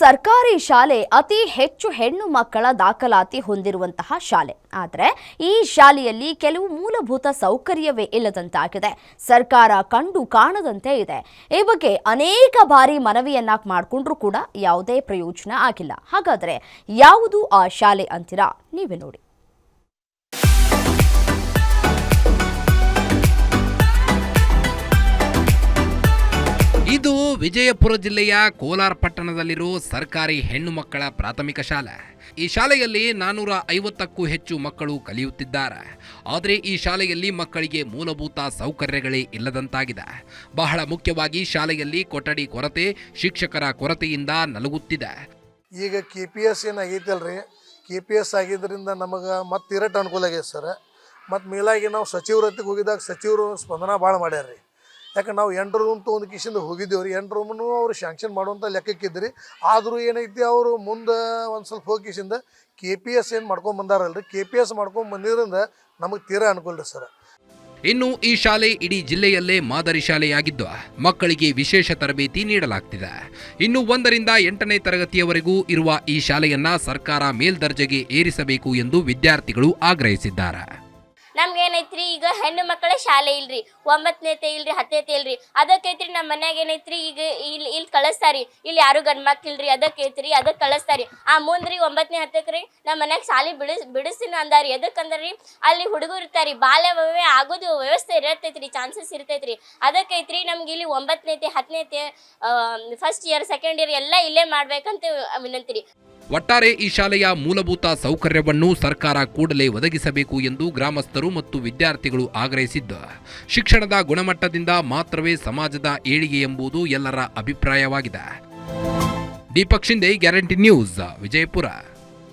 ಸರ್ಕಾರಿ ಶಾಲೆ ಅತಿ ಹೆಚ್ಚು ಹೆಣ್ಣು ಮಕ್ಕಳ ದಾಖಲಾತಿ ಹೊಂದಿರುವಂತಹ ಶಾಲೆ. ಆದರೆ ಈ ಶಾಲೆಯಲ್ಲಿ ಕೆಲವು ಮೂಲಭೂತ ಸೌಕರ್ಯವೇ ಇಲ್ಲದಂತಾಗಿದೆ. ಸರ್ಕಾರ ಕಂಡು ಕಾಣದಂತೆ ಇದೆ. ಈ ಬಗ್ಗೆ ಅನೇಕ ಬಾರಿ ಮನವಿಯನ್ನ ಮಾಡಿಕೊಂಡ್ರೂ ಕೂಡ ಯಾವುದೇ ಪ್ರಯೋಜನ ಆಗಿಲ್ಲ. ಹಾಗಾದರೆ ಯಾವುದು ಆ ಶಾಲೆ ಅಂತೀರಾ? ನೀವೇ ನೋಡಿ. ಇದು ವಿಜಯಪುರ ಜಿಲ್ಲೆಯ ಕೋಲಾರ ಪಟ್ಟಣದಲ್ಲಿರೋ ಸರ್ಕಾರಿ ಹೆಣ್ಣು ಮಕ್ಕಳ ಪ್ರಾಥಮಿಕ ಶಾಲೆ. ಈ ಶಾಲೆಯಲ್ಲಿ ನಾನೂರ ಐವತ್ತಕ್ಕೂ ಹೆಚ್ಚು ಮಕ್ಕಳು ಕಲಿಯುತ್ತಿದ್ದಾರೆ. ಆದರೆ ಈ ಶಾಲೆಯಲ್ಲಿ ಮಕ್ಕಳಿಗೆ ಮೂಲಭೂತ ಸೌಕರ್ಯಗಳೇ ಇಲ್ಲದಂತಾಗಿದೆ. ಬಹಳ ಮುಖ್ಯವಾಗಿ ಶಾಲೆಯಲ್ಲಿ ಕೊಠಡಿ ಕೊರತೆ, ಶಿಕ್ಷಕರ ಕೊರತೆಯಿಂದ ನಲುಗುತ್ತಿದೆ. ಈಗ ಕೆ ಪಿ ಎಸ್ ಏನಾಗೈತಲ್ರಿ ಕೆ ಪಿ ಎಸ್ ಆಗಿದ್ದರಿಂದ ನಮಗೆ ಮತ್ತೆ ಇರಟ್ ಅನುಕೂಲ ಆಗೈತೆ ಸರ್. ಮತ್ತು ಮೇಲಾಗಿ ನಾವು ಸಚಿವರತ್ತಿಗೆ ಹೋಗಿದಾಗ ಸಚಿವರು ಸ್ಪಂದನ ಭಾಳ ಮಾಡ್ಯಾರ ರೀ ಯಾಕೆ ನಾವು ಎಂಟು ರೂಮ್ ತೊಗೊಂಡು ಕಿಶಿಂದ ಹೋಗಿದ್ದೇವೆ ರೀ. ಎಂಟು ರೂಮ್ನು ಅವ್ರು ಶಾಂಕ್ಷನ್ ಮಾಡುವಂಥ ಲೆಕ್ಕಕ್ಕಿದ್ರಿ ಆದರೂ ಏನೈತಿ ಅವರು ಮುಂದೆ ಒಂದು ಸ್ವಲ್ಪ ಹೋಗಿಸಿಂದ ಕೆ ಪಿ ಎಸ್ ಏನು ಮಾಡ್ಕೊಂಡು ಬಂದಾರಲ್ರಿ? ಕೆ ಪಿ ಎಸ್ ಮಾಡ್ಕೊಂಡು ಬಂದಿದ್ದರಿಂದ ನಮಗೆ ತೀರಾ ಅನುಕೂಲ ರೀ ಸರ್. ಇನ್ನು ಈ ಶಾಲೆ ಇಡೀ ಜಿಲ್ಲೆಯಲ್ಲೇ ಮಾದರಿ ಶಾಲೆಯಾಗಿದ್ದು ಮಕ್ಕಳಿಗೆ ವಿಶೇಷ ತರಬೇತಿ ನೀಡಲಾಗ್ತಿದೆ. ಇನ್ನು ಒಂದರಿಂದ ಎಂಟನೇ ತರಗತಿಯವರೆಗೂ ಇರುವ ಈ ಶಾಲೆಯನ್ನ ಸರ್ಕಾರ ಮೇಲ್ದರ್ಜೆಗೆ ಏರಿಸಬೇಕು ಎಂದು ವಿದ್ಯಾರ್ಥಿಗಳು ಆಗ್ರಹಿಸಿದ್ದಾರೆ. ನಮ್ಗೆ ಏನೈತ್ರಿ ಈಗ ಹೆಣ್ಣು ಮಕ್ಕಳ ಶಾಲೆ ಇಲ್ರಿ ಒಂಬತ್ತನೇತೆ ಇಲ್ರಿ ಹತ್ತನೇತೆ ಇಲ್ರಿ. ಅದಕ್ಕೈತ್ರಿ ನಮ್ಮ ಮನ್ಯಾಗ ಏನೈತ್ರಿ? ಈಗ ಇಲ್ಲಿ ಇಲ್ಲಿ ಕಳಿಸ್ತಾರಿ. ಇಲ್ಲಿ ಯಾರು ಗಂಡ್ ಮಕ್ಳಿಲ್ರಿ? ಅದಕ್ಕೈತ್ರಿ ಅದಕ್ಕೆ ಕಳಿಸ್ತಾರಿ. ಆ ಮುಂದ್ರಿ ಒಂಬತ್ತನೇ ಹತ್ತಕ್ರಿ ನಮ್ಮ ಮನ್ಯಾಗ ಶಾಲೆ ಬಿಡಿಸ್, ಬಿಡಿಸ್ತೀನಿ ಅಂದಾರಿ. ಅದಕ್ಕಂದ್ರಿ ಅಲ್ಲಿ ಹುಡುಗರು ಇರ್ತಾರಿ ಬಾಲ್ಯ ಆಗೋದು ವ್ಯವಸ್ಥೆ ಇರತೈತ್ರಿ ಚಾನ್ಸಸ್ ಇರ್ತೈತ್ರಿ. ಅದಕ್ಕೈತ್ರಿ ನಮ್ಗೆ ಇಲ್ಲಿ ಒಂಬತ್ತನೇತೆ ಹತ್ತನೇತೆ ಫಸ್ಟ್ ಇಯರ್ ಸೆಕೆಂಡ್ ಇಯರ್ ಎಲ್ಲ ಇಲ್ಲೇ ಮಾಡ್ಬೇಕಂತ ವಿನಂತಿ ರೀ ಒಟ್ಟಾರೆ ಈ ಶಾಲೆಯ ಮೂಲಭೂತ ಸೌಕರ್ಯವನ್ನು ಸರ್ಕಾರ ಕೂಡಲೇ ಒದಗಿಸಬೇಕು ಎಂದು ಗ್ರಾಮಸ್ಥರು ಮತ್ತು ವಿದ್ಯಾರ್ಥಿಗಳು ಆಗ್ರಹಿಸಿದ್ದ. ಶಿಕ್ಷಣದ ಗುಣಮಟ್ಟದಿಂದ ಮಾತ್ರವೇ ಸಮಾಜದ ಏಳಿಗೆ ಎಂಬುದು ಎಲ್ಲರ ಅಭಿಪ್ರಾಯವಾಗಿದೆ. Deepak Shinde guarantee news, Vijayapura.